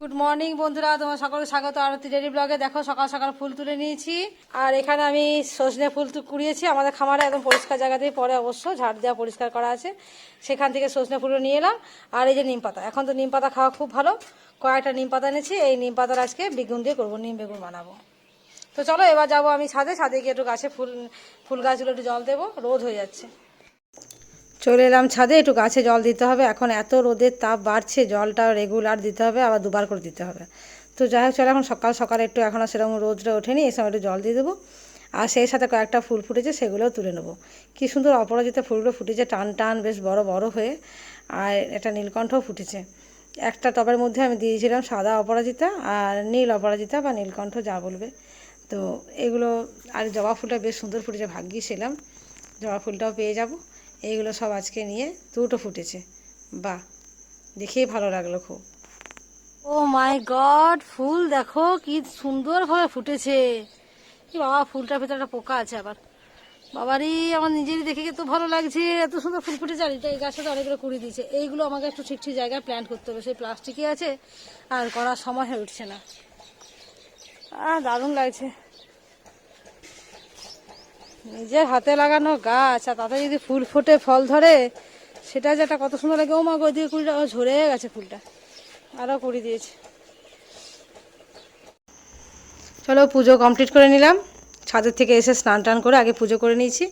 Good morning বন্ধুরা। তোমার সকলকে স্বাগত। আরতি ডেরি ব্লগে দেখো, সকাল সকাল ফুল তুলে নিয়েছি। আর এখানে আমি সজনে ফুল কুড়িয়েছি। আমাদের খামারে একদম পরিষ্কার জায়গাতেই পরে অবশ্য। ঝাড় দেওয়া পরিষ্কার করা আছে। সেখান থেকে সজনে ফুলও নিয়ে এলাম। আর এই যে নিম পাতা। এখন তো নিম পাতা খাওয়া খুব ভালো। কয়েকটা নিম পাতা এনেছি। এই নিম পাতার আজকে বেগুন দিয়ে করব। নিম বেগুন বানাবো। তো চলো, এবার যাব আমি ছাদে। ছাদে গিয়ে একটু গাছে ফুল ফুল গাছগুলো একটু জল দেবো। রোদ হয়ে যাচ্ছে। চলে এলাম ছাদে, একটু গাছে জল দিতে হবে। এখন এত রোদের তাপ বাড়ছে, জলটা রেগুলার দিতে হবে, আবার দুবার করে দিতে হবে। তো যাই হোক, চলো এখন সকাল সকাল একটু এখনও সেরকম রোদটা ওঠেনি, এই সময় একটু জল দিয়ে দেবো। আর সেই সাথে কয়েকটা ফুল ফুটেছে, সেগুলোও তুলে নেব। কী সুন্দর অপরাজিতা ফুলগুলো ফুটেছে, টান টান, বেশ বড় বড় হয়ে। আর একটা নীলকণ্ঠও ফুটেছে। একটা টবের মধ্যে আমি দিয়েছিলাম সাদা অপরাজিতা আর নীল অপরাজিতা বা নীলকণ্ঠ, যা বলবে। তো এগুলো, আর জবা ফুলটা বেশ সুন্দর ফুটেছে, ভাগ্যিস এলাম। জবা ফুলটাও পেয়ে যাব। এইগুলো সব আজকে নিয়ে দুটো ফুটেছে। বাহ, দেখেই ভালো লাগল খুব। ও মাই গড, ফুল দেখো কি সুন্দরভাবে ফুটেছে। কি বাবা, ফুলটার ভেতরে একটা পোকা আছে আবার। বাবারই আমার নিজেরই দেখে তো ভালো লাগছে, এত সুন্দর ফুল ফুটেছে। আর এটা এই গাছটা তো অনেকগুলো কুড়ি দিয়েছে। এইগুলো আমাকে একটু ঠিক ঠিক জায়গায় প্ল্যান্ট করতে হবে। সেই প্লাস্টিকই আছে আর করার সময় হয়ে উঠছে না। আর দারুণ লাগছে। নিজের হাতে লাগানো গাছ, আর তাতে যদি ফুল ফোটে, ফল ধরে, সেটা যে একটা কত সুন্দর লাগে। ও মা গো দিয়ে কুড়িটা, ও ঝরে গেছে ফুলটা। আরও কুড়ি দিয়েছে। চলো পুজো কমপ্লিট করে নিলাম। ছাদের থেকে এসে স্নান টান করে আগে পুজো করে নিয়েছি।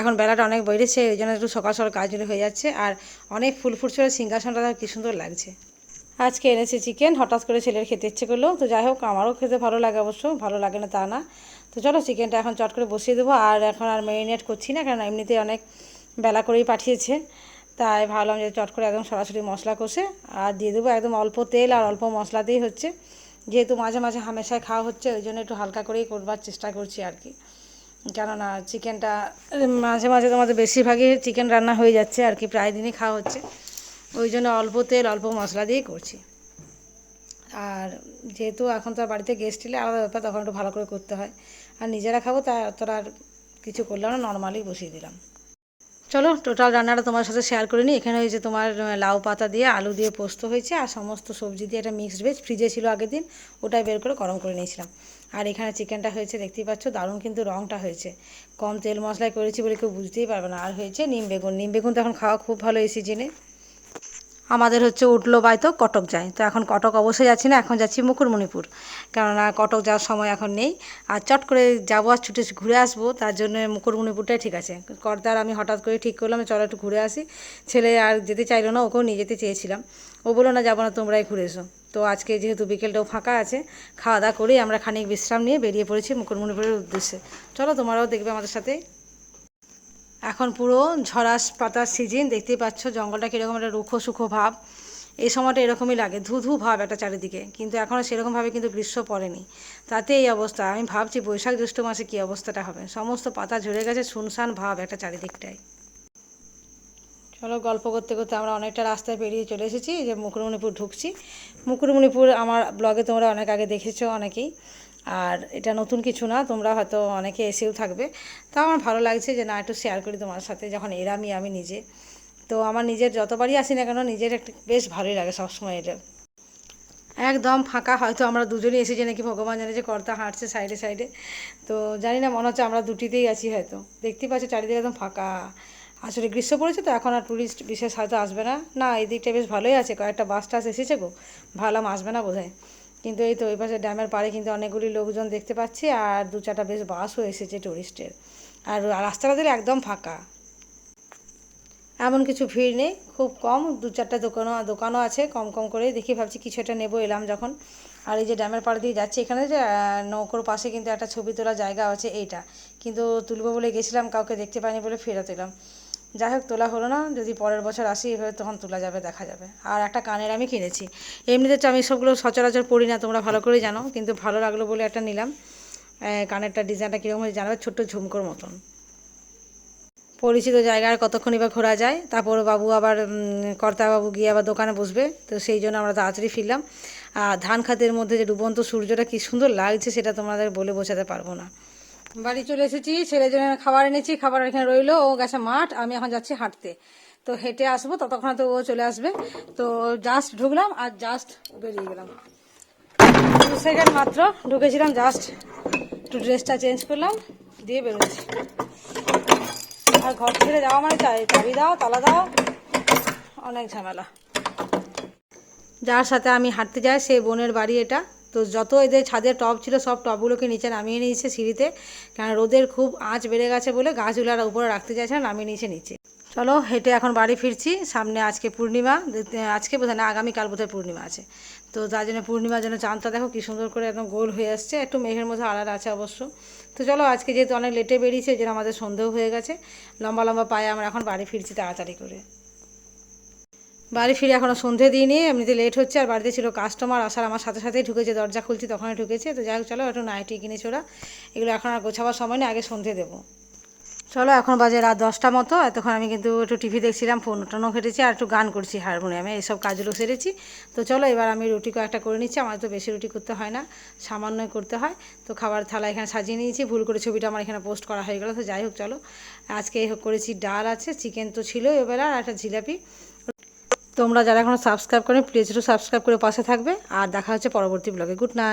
এখন বেলাটা অনেক বেড়েছে ওই জন্য একটু সকাল সকাল কাজগুলো হয়ে যাচ্ছে। আর অনেক ফুল ফুটছিল সিংহাসনটা কি সুন্দর লাগছে। আজকে এনেছি চিকেন হঠাৎ করে ছেলের খেতে ইচ্ছে করল। তো যাই হোক, আমারও খেতে ভালো লাগে অবশ্য, ভালো লাগে না তা না। তো চলো চিকেনটা এখন চট করে বসিয়ে দেবো। আর এখন আর ম্যারিনেট করছি না কারণ এমনিতেই অনেক বেলা করেই পাঠিয়েছে। তাই ভাবলাম যে চট করে একদম সরাসরি মশলা কষে, আর দিয়ে দেবো একদম অল্প তেল আর অল্প মশলাতেই হচ্ছে। যেহেতু মাঝে মাঝে হামেশায় খাওয়া হচ্ছে, ওই জন্য একটু হালকা করেই করবার চেষ্টা করছি আর কি। কেননা চিকেনটা মাঝে মাঝে তোমাদের বেশিরভাগই চিকেন রান্না হয়ে যাচ্ছে আর কি, প্রায় দিনই খাওয়া হচ্ছে। ওই জন্য অল্প তেল, অল্প মশলা দিয়েই করছি। আর যেহেতু এখন তো বাড়িতে গেস্ট এলে আলাদা ব্যাপার, তখন একটু ভালো করে করতে হয়। আর নিজেরা খাব, তা অতটা আর কিছু করলাম না নর্মালি বসিয়ে দিলাম। চলো টোটাল রান্নাটা তোমার সাথে শেয়ার করে নিই। এখানে হয়েছে তোমার লাউ পাতা দিয়ে, আলু দিয়ে পোস্ত হয়েছে, আর সমস্ত সবজি দিয়ে একটা মিক্সড ভেজ ফ্রিজে ছিল আগের দিন, ওটাই বের করে গরম করে নিয়েছিলাম। আর এখানে চিকেনটা হয়েছে, দেখতেই পাচ্ছ, দারুণ কিন্তু রঙটা হয়েছে। কম তেল মশলায় করেছি বলে কেউ বুঝতেই পারবে না। আর হয়েছে নিম বেগুন। নিম বেগুন তো এখন খাওয়া খুব ভালো এই সিজনে আমাদের হচ্ছে উঠল বাই তো কটক যায়। তো এখন কটক অবশ্যই যাচ্ছি না, এখন যাচ্ছি মুকুটমণিপুর। কেননা কটক যাওয়ার সময় এখন নেই। আর চট করে যাব আর ছুটে ঘুরে আসব, তার জন্য মুকুটমণিপুরটাই ঠিক আছে। কর্তার আমি হঠাৎ করে ঠিক করলাম চলো একটু ঘুরে আসি। ছেলে আর যেতে চাইলো না, ওকেও নিয়ে যেতে চেয়েছিলাম। ও বলো না, যাব না, তোমরাই ঘুরে এসো। তো আজকে যেহেতু বিকেলটাও ফাঁকা আছে, খাওয়া দাওয়া করেই আমরা খানিক বিশ্রাম নিয়ে বেরিয়ে পড়েছি মুকুটমণিপুরের উদ্দেশ্যে। চলো, তোমরাও দেখবে আমাদের সাথে। এখন পুরো ঝরাস পাতার সিজন, দেখতেই পাচ্ছ জঙ্গলটা কীরকম একটা রুখো সুখো ভাব। এই সময়টা এরকমই লাগে, ধু ধু ভাব একটা চারিদিকে। কিন্তু এখনও সেরকমভাবে কিন্তু গ্রীষ্ম পড়েনি। তাতে এই অবস্থা, আমি ভাবছি বৈশাখ জ্যৈষ্ঠ মাসে কী অবস্থাটা হবে? সমস্ত পাতা ঝরে গেছে, শুনশান ভাব একটা চারিদিকটায়। চলো গল্প করতে করতে আমরা অনেকটা রাস্তায় পেরিয়ে চলে এসেছি, যে মুকুরমণিপুর ঢুকছি। মুকুটমণিপুর আমার ব্লগে তোমরা অনেক আগে দেখেছ অনেকেই। আর এটা নতুন কিছু না, তোমরা হয়তো অনেকে এসেও থাকবে। তা আমার ভালো লাগছে যে না, একটু শেয়ার করি তোমার সাথে, যখন এরামি আমি নিজে। তো আমার নিজের যতবারই আসি না কেন, নিজের একটা বেশ ভালোই লাগে সবসময় এটা। একদম ফাঁকা, হয়তো আমরা দুজনেই এসেছি নাকি ভগবান জানে যে কর্তা হাঁটছে সাইডে সাইডে। তো জানি না, মনে হচ্ছে আমরা দুটিতেই আছি হয়তো। দেখতেই পাচ্ছি চারিদিকে একদম ফাঁকা। আসলে গ্রীষ্ম পড়েছে তো, এখন আর টুরিস্ট বিশেষ হয়তো আসবে না। না, এই দিকটা বেশ ভালোই আছে। কয়েকটা বাস টাস এসেছে গো। ভাবলাম আসবে না বোধহয়। কিন্তু এই তো ওই পাশে ড্যামের পাড়ে কিন্তু অনেকগুলি লোকজন দেখতে পাচ্ছি আর দু চারটা বেশ বাসও এসেছে টুরিস্টের আর রাস্তাটা দিলে একদম ফাঁকা। এমন কিছু ভিড় নেই, খুব কম, দু চারটা দোকানও দোকানও আছে, কম কম করে দেখি, ভাবছি কিছু একটা নেব, এলাম যখন। আর এই যে ড্যামের পাড় দিয়ে যাচ্ছি, এখানে যে নৌকোর পাশে কিন্তু একটা ছবি তোলার জায়গা আছে এইটা। কিন্তু তুলবো বলে গেছিলাম, কাউকে দেখতে পাইনি বলে ফেরত এলাম। যাই হোক, তোলা হলো না। যদি পরের বছর আসি, এভাবে তখন তোলা যাবে, দেখা যাবে। আর একটা কানের আমি কিনেছি। এমনিতে আমি সবগুলো সচরাচর পড়ি না, তোমরা ভালো করেই জানো। কিন্তু ভালো লাগল বলে একটা নিলাম। কানেরটা ডিজাইনটা কীরকম হয়েছে জানাবে ছোট্ট ঝুমকোর মতন। পরিচিত জায়গায় কতক্ষণই বা ঘোরা যায়। তারপর বাবু আবার কর্তাবাবু গিয়ে আবার দোকানে বসবে। তো সেই জন্য আমরা তাড়াতাড়ি ফিরলাম। আর ধান খাতের মধ্যে যে ডুবন্ত সূর্যটা কি সুন্দর লাগছে, সেটা তোমাদের বলে বোঝাতে পারব না। বাড়ি চলে এসেছি, ছেলের জন্য খাবার এনেছি, খাবার এখানে রইল, ও গেছে মাঠ, আমি এখন যাচ্ছি হাঁটতে। তো হেঁটে আসব ততক্ষণ তো ও চলে আসবে। তো জাস্ট ঢুকলাম আর জাস্ট বেরিয়ে গেলাম। দু সেকেন্ড মাত্র ঢুকেছিলাম জাস্ট একটু ড্রেসটা চেঞ্জ করলাম, দিয়ে বেরোচ্ছি। আর ঘর ছেড়ে যাওয়া মানে চাই চাবি দাও, তালা দাও, অনেক ঝামেলা। যার সাথে আমি হাঁটতে যাই সেই বোনের বাড়ি এটা। তো যত এদের ছাদের টব ছিল, সব টবগুলোকে নিচে নামিয়ে নিয়েছে সিঁড়িতে। কারণ রোদের খুব আঁচ বেড়ে গেছে বলে গাছগুলার উপরে রাখতে চাইছে না, নামিয়ে নিয়েছে নিচে। চলো হেঁটে এখন বাড়ি ফিরছি। সামনে আজকে পূর্ণিমা আজকে বোধহয় না, আগামীকাল বোধহয় পূর্ণিমা আছে। তো তার জন্য পূর্ণিমার জন্য চাঁদটা দেখো কী সুন্দর করে একদম গোল হয়ে আসছে। একটু মেঘের মধ্যে আড়াল আছে অবশ্য। তো চলো আজকে যেহেতু অনেক লেটে বেরিয়েছে যেন আমাদের সন্ধেও হয়ে গেছে। লম্বা লম্বা পায়ে আমরা এখন বাড়ি ফিরছি তাড়াতাড়ি করে। বাড়ি ফিরে এখনও সন্ধে দিইনি, এমনিতে লেট হচ্ছে আর বাড়িতে ছিল কাস্টমার আসার আমার সাথে সাথেই ঢুকেছে, দরজা খুলছি তখনই ঢুকেছে। তো যাই হোক, চলো একটু নাইটি কিনেছি ওরা। এগুলো এখন আর গোছাবার সময় নেই, আগে সন্ধে দেবো। চলো, এখন বাজে রাত দশটা মতো, এতক্ষণ আমি কিন্তু একটু টিভি দেখছিলাম ফোন টোনও ঘেটেছি আর একটু গান করছি হারমোনিয়ামে এইসব কাজগুলো সেরেছি। তো চলো, এবার আমি রুটি কয়েকটা করে নিচ্ছি, আমার তো বেশি রুটি করতে হয় না, সামান্যই করতে হয়। তো খাবার থালা এখানে সাজিয়ে নিয়েছি, ভুল করে ছবিটা আমার এখানে পোস্ট করা হয়ে গেলো, তো যাই হোক, চলো। আজকে করেছি, ডাল আছে চিকেন তো ছিল এবেলা আর একটা জিলাপি। তোমরা যারা এখনও সাবস্ক্রাইব করেন প্লিজ একটু সাবস্ক্রাইব করে পাশে থাকবে। আর দেখা হচ্ছে পরবর্তী ব্লগে গুড নাইট